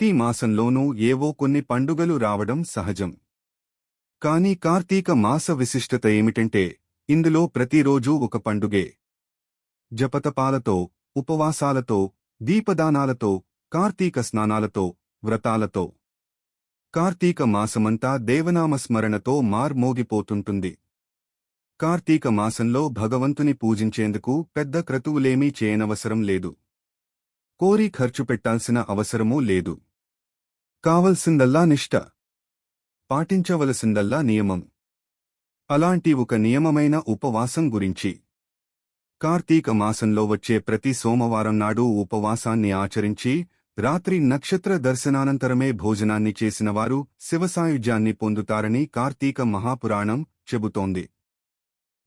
ప్రతి మాసంలోనూ ఏవో కొన్ని పండుగలు రావడం సహజం. కాని కార్తీక మాస విశిష్టత ఏమిటంటే ఇందులో ప్రతిరోజూ ఒక పండుగే. జపతపాలతో ఉపవాసాలతో దీపదానాలతో కార్తీక స్నానాలతో వ్రతాలతో. కార్తీక మాసమంతా దేవనామస్మరణతో మార్మోగిపోతుంటుంది కార్తీక మాసంలో భగవంతుని పూజించేందుకు పెద్ద క్రతువులేమీ చేయనవసరం లేదు. కోరి ఖర్చు పెట్టాల్సిన అవసరమూ లేదు. కావలసిందల్లా నిష్ట. పాటించవలసిందల్లా నియమం. అలాంటి ఒక నియమమైన ఉపవాసం గురించి. కార్తీక మాసంలో వచ్చే ప్రతి సోమవారం నాడు ఉపవాసాన్ని ఆచరించి రాత్రి నక్షత్ర దర్శనానంతరమే భోజనాన్ని చేసినవారు శివసాయుధ్యాన్ని పొందుతారని కార్తీక మహాపురాణం చెబుతోంది.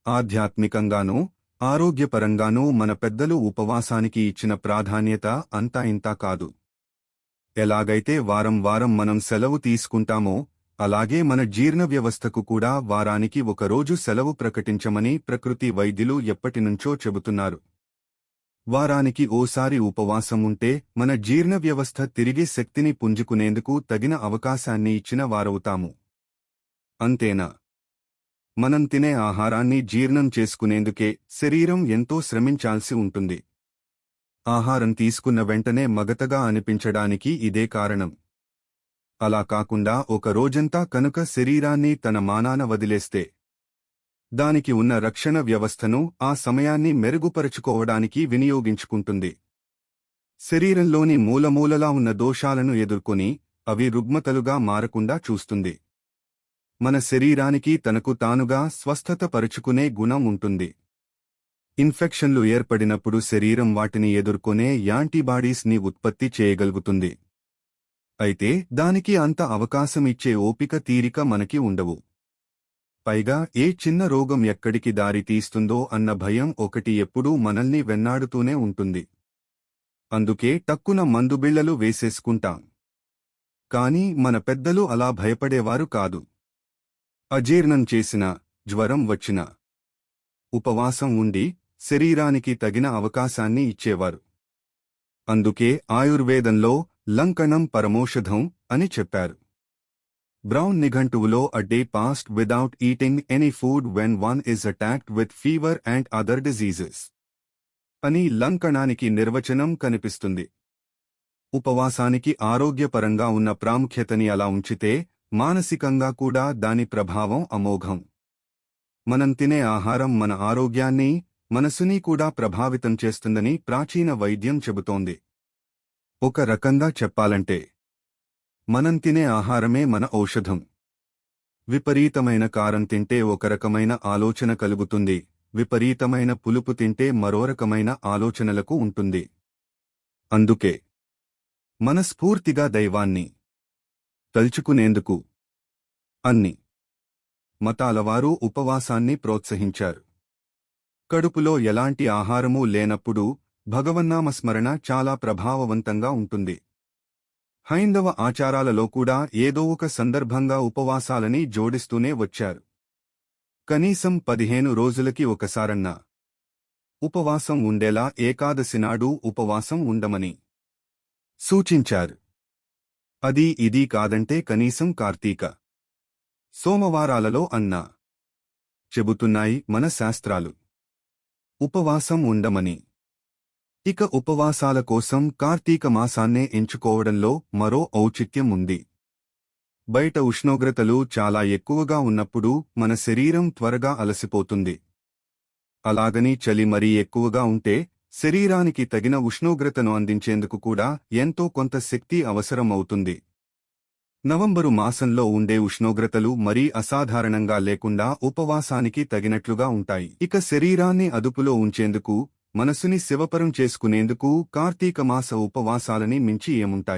ఆధ్యాత్మికంగానూ ఆరోగ్యపరంగానూ మన పెద్దలు ఉపవాసానికి ఇచ్చిన ప్రాధాన్యత అంతా ఇంతా కాదు. ఎలాగైతే వారం వారం మనం సెలవు తీసుకుంటామో అలాగే మన జీర్ణ వ్యవస్థకు కూడా వారానికి ఒకరోజు సెలవు ప్రకటించమని ప్రకృతి వైద్యులు ఎప్పటినుంచో చెబుతున్నారు. వారానికి ఓసారి ఉపవాసం ఉంటే మన జీర్ణ వ్యవస్థ తిరిగి శక్తిని పుంజుకునేందుకు తగిన అవకాశాన్ని ఇచ్చిన వారవుతాము. అంతేనా? మనం తినే ఆహారాన్ని జీర్ణం చేసుకునేందుకే శరీరం ఎంతో శ్రమించాల్సి ఉంటుంది. ఆహారం తీసుకున్న వెంటనే మగతగా అనిపించడానికి ఇదే కారణం. అలా కాకుండా ఒక రోజంతా కనుక శరీరాన్ని తన మానాన వదిలేస్తే దానికి ఉన్న రక్షణ వ్యవస్థను ఆ సమయాన్ని మెరుగుపరుచుకోవడానికి వినియోగించుకుంటుంది. శరీరంలోని మూలమూలలా ఉన్న దోషాలను ఎదుర్కొని అవి రుగ్మతలుగా మారకుండా చూస్తుంది. మన శరీరానికి తనకు తానుగా స్వస్థత పరుచుకునే గుణం ఉంటుంది. ఇన్ఫెక్షన్లు ఏర్పడినప్పుడు శరీరం వాటిని ఎదుర్కొనే యాంటీబాడీస్ని ఉత్పత్తి చేయగలుగుతుంది. అయితే దానికి అంత అవకాశం ఇచ్చే ఓపిక తీరిక మనకి ఉండవు. పైగా ఏ చిన్న రోగం ఎక్కడికి దారి తీస్తుందో అన్న భయం ఒకటి ఎప్పుడూ మనల్ని వెన్నాడుతూనే ఉంటుంది. అందుకే టక్కున మందుబిళ్ళలు వేసేసుకుంటాం. కాని మన పెద్దలు అలా భయపడేవారు కాదు. అజీర్ణం చేసిన జ్వరం వచ్చిన ఉపవాసం ఉండి శరీరానికి తగిన అవకాశాన్ని ఇచ్చేవారు. అందుకే ఆయుర్వేదంలో లంకణం పరమోషధం అని చెప్పారు. Brown నిఘంటువులో a day passed without eating any food when one is attacked with fever and other diseases అని లంకణానికి నిర్వచనం కనిపిస్తుంది. ఉపవాసానికి ఆరోగ్యపరంగా ఉన్న ప్రాముఖ్యతని అలా ఉంచితే మానసికంగా కూడా దాని ప్రభావం అమోఘం. మనం తినే ఆహారం మన ఆరోగ్యాన్ని మనసుని కూడా ప్రభావితం చేస్తుందని ప్రాచీన వైద్యం చెబుతోంది. ఒక రకంగా చెప్పాలంటే మనం తినే ఆహారమే మన ఔషధం. విపరీతమైన కారం తింటే ఒక రకమైన ఆలోచన కలుగుతుంది. విపరీతమైన పులుపు తింటే మరో రకమైన ఆలోచనలకు ఉంటుంది. అందుకే మనస్ఫూర్తిగా దైవాన్ని తలుచుకునేందుకు అన్ని మతాలవారు ఉపవాసాన్ని ప్రోత్సహించారు. కడుపులో ఎలాంటి ఆహారమూ లేనప్పుడు భగవన్నామస్మరణ చాలా ప్రభావవంతంగా ఉంటుంది. హైందవ ఆచారాలలో కూడా ఏదో ఒక సందర్భంగా ఉపవాసాలని జోడిస్తూనే వచ్చారు. కనీసం పదిహేను రోజులకి ఒకసారన్నా. ఉపవాసం ఉండేలా ఏకాదశి నాడు ఉపవాసం ఉండమని సూచించారు. అది ఇది కాదంటే కనీసం కార్తీక సోమవారాలలో అన్నా. చెబుతున్నాయి మన శాస్త్రాలు. ఉపవాసం ఉండమని. ఇక ఉపవాసాల కోసం కార్తీక మాసాన్నే ఎంచుకోవడంలో మరో ఔచిత్యం ఉంది. బయట ఉష్ణోగ్రతలు చాలా ఎక్కువగా ఉన్నప్పుడు మన శరీరం త్వరగా అలసిపోతుంది. అలాగని చలి మరీ ఎక్కువగా ఉంటే శరీరానికి తగిన ఉష్ణోగ్రతను అందించేందుకు కూడా ఎంతో కొంత శక్తి అవసరం అవుతుంది నవంబరు మాసంలో ఉండే ఉష్ణోగ్రతలు మరీ అసాధారణంగా లేకుండా ఉపవాసానికి తగినట్లుగా ఉంటాయి. ఇక శరీరాన్ని అదుపులో ఉంచేందుకు మనసుని శివపరం చేసుకునేందుకు కార్తీక మాస ఉపవాసాలని మించి ఏముంటాయి?